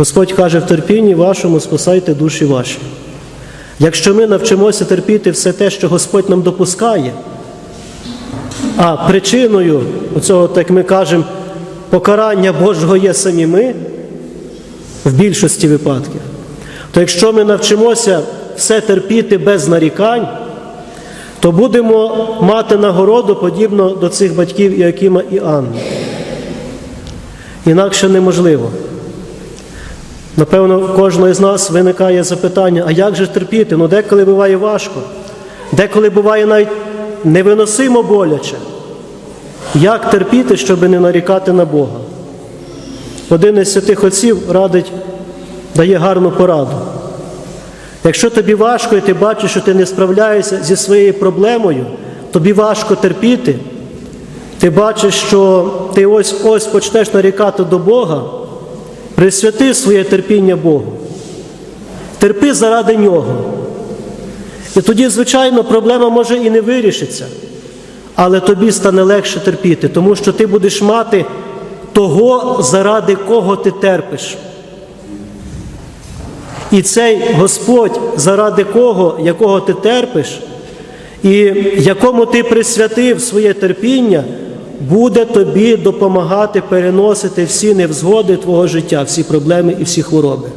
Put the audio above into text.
Господь каже, в терпінні вашому спасайте душі ваші. Якщо ми навчимося терпіти все те, що Господь нам допускає, а причиною цього, так ми кажемо, покарання Божого є самі ми, в більшості випадків, то якщо ми навчимося все терпіти без нарікань, то будемо мати нагороду подібно до цих батьків Іакима і Анни. Інакше неможливо. Напевно, кожного з нас виникає запитання, а як же терпіти? Ну, деколи буває важко, деколи буває навіть невиносимо боляче. Як терпіти, щоб не нарікати на Бога? Один із святих отців радить, дає гарну пораду. Якщо тобі важко і ти бачиш, що ти не справляєшся зі своєю проблемою, тобі важко терпіти, ти бачиш, що ти ось ось почнеш нарікати до Бога, присвяти своє терпіння Богу. Терпи заради Нього. І тоді, звичайно, проблема може і не вирішиться, але тобі стане легше терпіти, тому що ти будеш мати того, заради кого ти терпиш. І цей Господь, заради кого, якого ти терпиш, і якому ти присвятив своє терпіння, буде тобі допомагати переносити всі невзгоди твого життя, всі проблеми і всі хвороби.